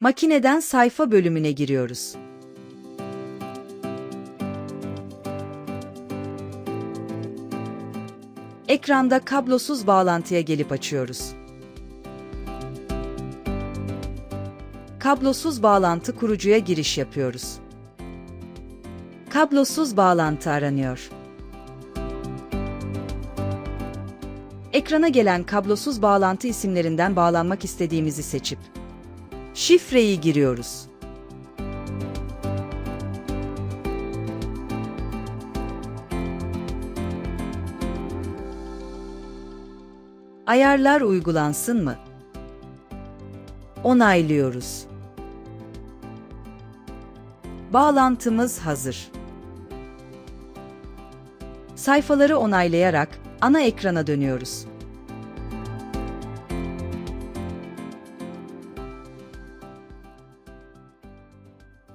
Makineden sayfa bölümüne giriyoruz. Ekranda kablosuz bağlantıya gelip açıyoruz. Kablosuz bağlantı kurucuya giriş yapıyoruz. Kablosuz bağlantı aranıyor. Ekrana gelen kablosuz bağlantı isimlerinden bağlanmak istediğimizi seçip şifreyi giriyoruz. Ayarlar uygulansın mı? Onaylıyoruz. Bağlantımız hazır. Sayfaları onaylayarak ana ekrana dönüyoruz.